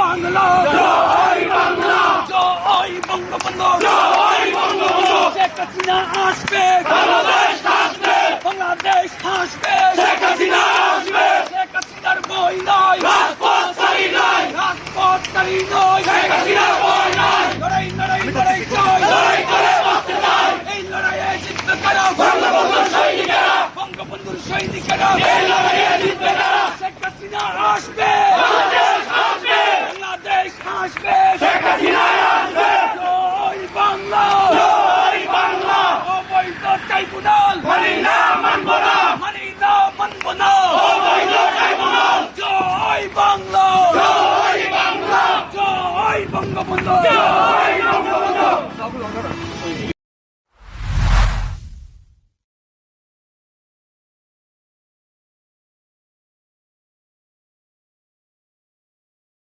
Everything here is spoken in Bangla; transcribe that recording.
বাংলা। জয় বাংলা। জয় বঙ্গবন্ধু। জয় বঙ্গবন্ধু। শেখ হাসিনা আসবে। বাংলাদেশ আসবে। বাংলাদেশ আসবে। শেখ হাসিনা আসবে। শেখ হাসিনার বই নয় রাজপথ সারি নয় রাজপথ সারি নয় শেখ হাসিনার বই নয় লড়াই লড়াই লড়াই জয় লড়াই করে বাঁচতে চাই। এই লড়াইয়ে জিতবে কারা? বঙ্গবন্ধুর সৈনিকেরা। বঙ্গবন্ধুর সৈনিকেরা। এই লড়াইয়ে জিতবে কারা শেখ হাসিনা আসবে বাংলাদেশ আসবে বাংলাদেশ আসবে শেখ হাসিনা আসবে। জয় বাংলা। জয় বাংলা। অবৈধ ট্রাইব্যুনাল। মানি না মানব না। মানি না মানব না। অবৈধ ট্রাইব্যুনাল। জয় বাংলা। জয় বাংলা। জয় বঙ্গবন্ধু। জয়